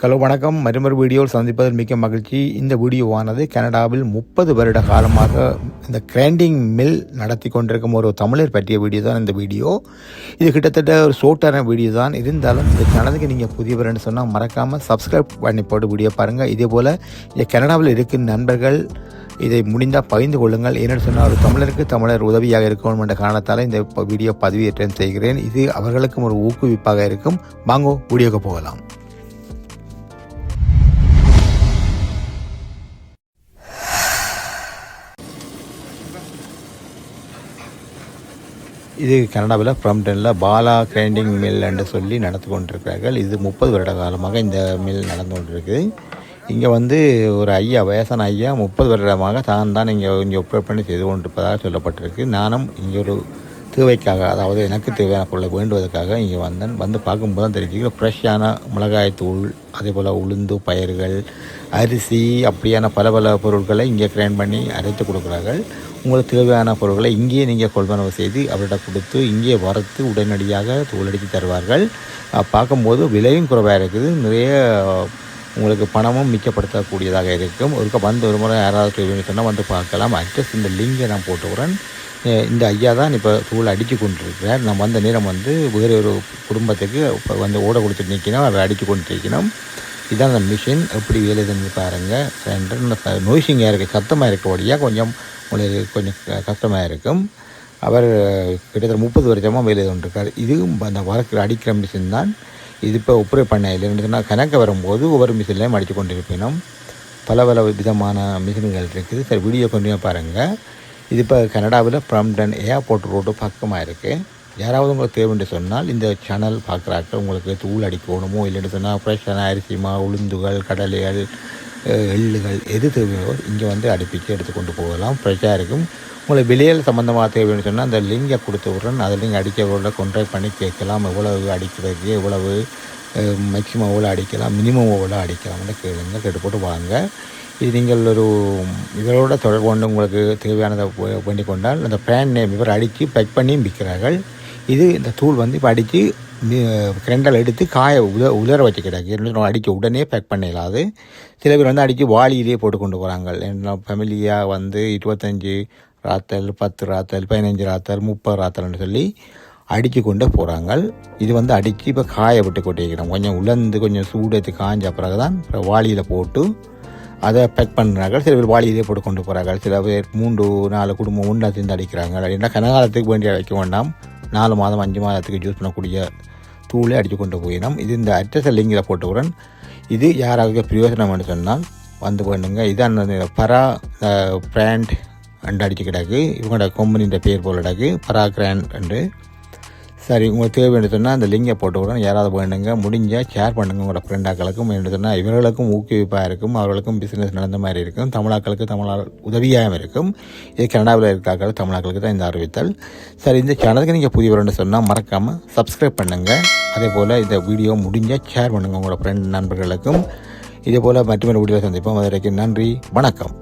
Hello வணக்கம். மறுமர் வீடியோவில் சந்திப்பதில் மிக்க மகிழ்ச்சி. இந்த வீடியோவானது கனடாவில் முப்பது வருட காலமாக இந்த கிரைண்டிங் மில் நடத்தி கொண்டிருக்கும் ஒரு தமிழர் பற்றிய வீடியோ தான் இந்த வீடியோ இது கிட்டத்தட்ட ஒரு ஷோர்ட்டான வீடியோ தான். இருந்தாலும் இந்த சேனலுக்கு நீங்கள் புதியவர்னு சொன்னால் மறக்காமல் சப்ஸ்கிரைப் பண்ணி போட்டு வீடியோ பாருங்கள் இதே போல் இந்த கனடாவில் இருக்கும் நண்பர்கள் இதை முடிந்தால் பகிர்ந்து கொள்ளுங்கள். ஏன்னு சொன்னால் ஒரு தமிழருக்கு தமிழர் உதவியாக இருக்கணும் என்ற காரணத்தால் இந்த வீடியோ பதிவேற்றம் செய்கிறேன். இது அவர்களுக்கும் ஒரு ஊக்குவிப்பாக இருக்கும். வாங்கோ வீடியோக்கு போகலாம். இது கனடாவில் ஃப்ரம்டனில் பாலா கிரைண்டிங் மில் என்று சொல்லி நடத்தி கொண்டிருக்கிறார்கள். இது முப்பது வருட காலமாக இந்த மில் நடந்து கொண்டிருக்குது. இங்கே வந்து ஒரு ஐயா வயசான ஐயா முப்பது வருடமாக தான் தான் இங்கே இங்கே ஒப்பேட் பண்ணி செய்து கொண்டிருப்பதாக சொல்லப்பட்டிருக்கு. நானும் இங்கே ஒரு தேவைக்காக அதாவது எனக்கு தேவையான பொருளை வேண்டுவதற்காக இங்கே வந்தேன். வந்து பார்க்கும்போது தான் தெரிஞ்சுக்கிற ஃப்ரெஷ்ஷான மிளகாய்த்தூள் அதே போல் உளுந்து பயிர்கள் அரிசி அப்படியான பல பல பொருட்களை இங்கே கிரைண்ட் பண்ணி அரைத்து கொடுக்குறார்கள். உங்களுக்கு தேவையான பொருட்களை இங்கேயே நீங்கள் கொள்வனவு செய்து அவர்கிட்ட கொடுத்து இங்கே வறுத்து உடனடியாக தூளடித்து தருவார்கள். பார்க்கும்போது விலையும் குறைவாக இருக்குது. நிறைய உங்களுக்கு பணமும் மிச்சப்படுத்தக்கூடியதாக இருக்கும். ஒருக்க வந்து ஒரு முறை யாராவது சொன்னால் வந்து பார்க்கலாம். அட்ரஸ் இந்த லிங்கை நான் போட்டுக்கிறேன். இந்த ஐயா தான் இப்போ தூள் அடித்து கொண்டிருக்கிறார். நான் வந்த நேரம் வந்து வேறு ஒரு குடும்பத்துக்கு இப்போ வந்து ஓட கொடுத்துட்டு நிற்கணும் அதை அடித்து கொண்டு இருக்கணும் இதான் அந்த மிஷின். எப்படி வேலை செஞ்சு பாருங்கள் நோய்ஸிங்காக இருக்குது சத்தமாக இருக்கபடியாக கொஞ்சம் உங்களுக்கு கொஞ்சம் க- கஷ்டமாக இருக்கும். அவர் கிட்டத்தட்ட முப்பது வருஷமாக வேலை கொண்டிருக்கார் இதுவும் அந்த வளர்க்குற அடிக்கிற மிஷின் தான். இது இப்போ ஒப்பரேட் பண்ண இல்லைன்னு கணக்க வரும்போது ஒவ்வொரு மிஷின்லையும் அடித்து கொண்டிருப்பினோம் பல பல விதமான மிஷின்கள் இருக்குது. சரி வீடியோ கொஞ்சம் பாருங்கள் இது இப்போ கனடாவில் ப்ரம்டன் ஏர்போர்ட் ரோடு பக்கமாக இருக்குது யாராவது உங்களுக்கு தேவைன்னு சொன்னால் இந்த சேனல் பார்க்குறாக்க உங்களுக்கு தூள் அடிக்கணுமோ இல்லைன்னு சொன்னால் ஃப்ரெஷ்ஷான அரிசி மா உளுந்துகள் கடலைகள் எள்ளுகள் எது தேவையோ இங்கே வந்து அடுப்பிச்சு எடுத்துக்கொண்டு போகலாம். ஃப்ரெஷ்ஷாக இருக்கும். உங்களுக்கு விலையில் சம்மந்தமாக தேவைன்னு சொன்னால் அந்த லிங்கை கொடுத்து விட்றேன். அதில் நீங்கள் அடிக்கிறவங்கள கொண்டாக்ட் பண்ணி கேட்கலாம். எவ்வளவு அடிக்கிறதுக்கு எவ்வளவு மேக்ஸிமம் எவ்வளோ அடிக்கலாம் மினிமம் எவ்வளோ அடிக்கலாம்னு கேளுங்க கேட்டு போட்டு வாங்க. இது நீங்கள் ஒரு இதோட தொடர்பு கொண்டு உங்களுக்கு தேவையானதை வேண்டிக் கொண்டால் அந்த பிராண்ட் நேம் இவர் அடித்து பேக் பண்ணியும் விற்கிறார்கள். இது இந்த தூள் வந்து இப்போ அடித்து கிரண்டல் எடுத்து காய உத உலர வச்சு கிடக்கு அடிக்க உடனே பேக் பண்ணிடலாது. சில பேர் வந்து அடித்து வாளியிலே போட்டு கொண்டு போகிறாங்க என்ன ஃபேமிலியாக வந்து இருபத்தஞ்சி ராத்தல் பத்து ராத்தல் பதினஞ்சு ராத்தல் முப்பது ராத்தல்னு சொல்லி அடித்து கொண்டு போகிறாங்க இது வந்து அடித்து இப்போ காய விட்டு கொட்டிக்கிறோம் கொஞ்சம் உலர்ந்து கொஞ்சம் சூடத்து காஞ்ச பிறகு தான் வாளியில் போட்டு அதை பேக் பண்ணுறாங்க சில பேர் வாளியிலே போட்டு கொண்டு போகிறாங்க சில பேர் மூன்று நாலு குடும்பம் ஒன்றா சேர்ந்து அடிக்கிறாங்க. அப்படின்னா கனகாலத்துக்கு வேண்டிய வைக்க வேண்டாம். நாலு மாதம் அஞ்சு மாதத்துக்கு யூஸ் பண்ணக்கூடிய தூளை அடித்து கொண்டு போயிடும் இது இந்த அட்ரஸ் லிங்கில் போட்டவுடன் இது யாராவது பிரயோஜனம் சொன்னால் வந்து பண்ணுங்க இதான் அந்த பரா பிராண்ட் அண்டு அடிச்சு கிடக்கு. இவங்களோட கம்பெனின்ற பேர் போல் கிடக்கு. பரா கிராண்ட் அண்டு சரி உங்களுக்கு தேவைன்னு சொன்னால் அந்த லிங்கை போட்டு விடணும். யாராவது வேணுங்க முடிஞ்சால் ஷேர் பண்ணுங்க. உங்களோட ஃப்ரெண்டாக்களுக்கும் என்று சொன்னால் இவர்களுக்கும் ஊக்குவிப்பாக இருக்கும். அவர்களுக்கும் பிஸ்னஸ் நடந்த மாதிரி இருக்கும். தமிழாக்களுக்கு தமிழால் உதவியாகவும் இருக்கும். இது கனடாவில் இருக்காக்கள் தமிழாக்களுக்கு தான் இந்த அறிவித்தல். சரி இந்த சேனலுக்கு நீங்கள் புதியவர்னு சொன்னால் மறக்காமல் சப்ஸ்கிரைப் பண்ணுங்கள் அதே போல் இந்த வீடியோ முடிஞ்சால் ஷேர் பண்ணுங்கள் உங்களோட ஃப்ரெண்ட் நண்பர்களுக்கும். இதே போல் மற்றொரு வீடியோ சந்திப்போம். அது வரைக்கும் நன்றி வணக்கம்.